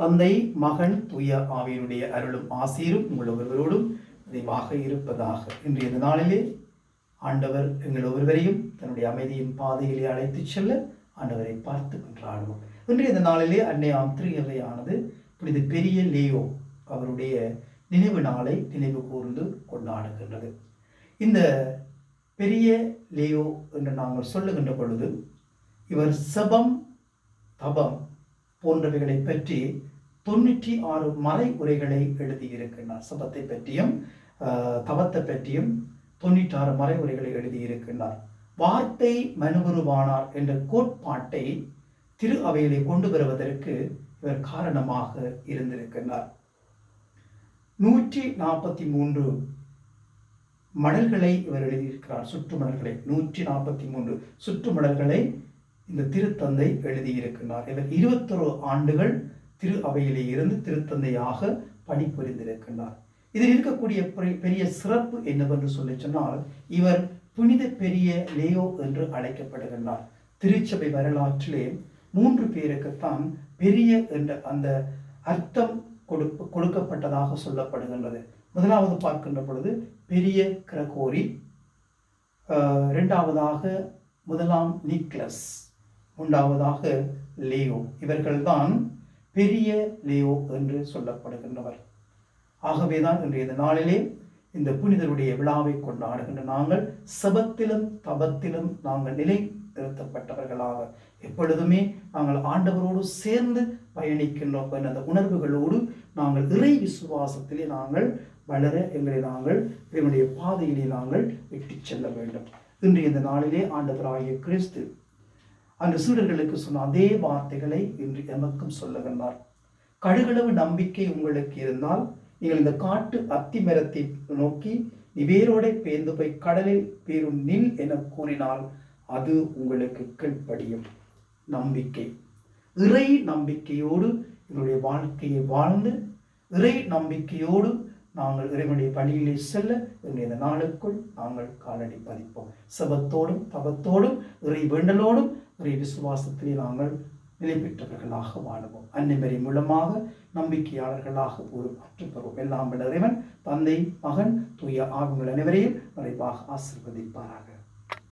தந்தை மகன் தூய ஆவியினுடைய அருளும் ஆசீரும் உங்கள் ஒருவரோடும் நிறைவாக இருப்பதாக. இன்றைய நாளிலே ஆண்டவர் எங்கள் ஒருவரையும் தன்னுடைய அமைதியின் பாதையிலே அழைத்துச் செல்ல ஆண்டவரை பார்த்து கொண்டாடுவோம் இன்றைய நாளிலே அன்னை ஆந்திரியவையானது புனித பெரிய லியோ அவருடைய நினைவு நாளை நினைவு கூர்ந்து கொண்டாடுகின்றது. இந்த பெரிய லியோ என்று நாங்கள் சொல்லுகின்ற பொழுது இவர் சபம் தபம் போன்றவைகளை பற்றி தொண்ணூற்றி ஆறு மறை உரைகளை எழுதியிருக்கின்றார். சபத்தை பற்றியும் ஆஹ், தவத்தை பற்றியும் தொண்ணூற்றி ஆறு மறை உரைகளை எழுதியிருக்கின்றார். வார்த்தை மனுகுருவானார் என்ற கோட்பாட்டை திரு அவையிலே கொண்டு வருவதற்கு இவர் காரணமாக இருந்திருக்கின்றார். நூற்றி நாற்பத்தி மூன்று மடல்களை இவர் எழுதியிருக்கிறார். சுற்று மடல்களை நூற்றி நாற்பத்தி மூன்று சுற்று மடல்களை இந்த திருத்தந்தை எழுதியிருக்கிறார் இவர் இருபத்தொரு ஆண்டுகள் திரு அவையிலே இருந்து திருத்தந்தையாக பணிபுரிந்திருக்கின்றார். இதில் இருக்கக்கூடிய பெரிய- பெரிய சிறப்பு என்னவென்று சொல்லி சொன்னால் இவர் புனித பெரிய லேயோ என்று அழைக்கப்படுகின்றார். திருச்சபை வரலாற்றிலே மூன்று பேருக்குத்தான் பெரிய என்ற அந்த அர்த்தம் கொடுப்பு கொடுக்கப்பட்டதாக சொல்லப்படுகின்றது. முதலாவது பார்க்கின்ற பொழுது பெரிய கிரகோரி இரண்டாவதாக முதலாம் நிக்லஸ். உண்டாவதாக லியோ. இவர்கள்தான் பெரிய லியோ என்று சொல்லப்படுகின்றவர் ஆகவேதான் இன்றைய இந்த நாளிலே இந்த புனிதருடைய விழாவை கொண்டாடுகின்ற நாங்கள் சபத்திலும் தபத்திலும் நாங்கள் நிலை நிறுத்தப்பட்டவர்களாக எப்பொழுதுமே நாங்கள் ஆண்டவரோடு சேர்ந்து பயணிக்கின்றோம் என்ற அந்த உணர்வுகளோடு நாங்கள் இறை விசுவாசத்திலே நாங்கள் வளர எங்களை நாங்கள் இவனுடைய பாதையிலே நாங்கள் விட்டுச் செல்ல வேண்டும். இன்றைய இந்த நாளிலே ஆண்டவராகிய கிறிஸ்து அந்த சீடர்களுக்கு சொன்ன அதே வார்த்தைகளை இன்று எமக்கும் சொல்லுகின்றார். கடுகளவு நம்பிக்கை உங்களுக்கு இருந்தால் நீங்கள் இந்த காட்டு அத்தி மரத்தை நோக்கி நீ வேரோட பேர்ந்து போய் கடலில் பேரும் நில் என கூறினால் அது உங்களுக்கு கீழ்ப்படியும். நம்பிக்கை. இறை நம்பிக்கையோடு என்னுடைய வாழ்க்கையை வாழ்ந்து இறை நம்பிக்கையோடு நாங்கள் இறைவனுடைய பணியிலே செல்ல என்னுடைய இந்த நாளுக்குள் நாங்கள் காலடி பதிப்போம். சபத்தோடும் தபத்தோடும் இறை வேண்டலோடும் ஒரே விசுவாசத்திலே நாங்கள் நிலை பெற்றவர்களாக வாழுவோம். அன்னைமரி மூலமாக நம்பிக்கையாளர்களாக ஒரு பெறுவோம். எல்லாம் இறைவன் தந்தை மகன் தூய ஆகுங்கள் அனைவரையும் நிறைவாக ஆசிர்வதிப்பாராக.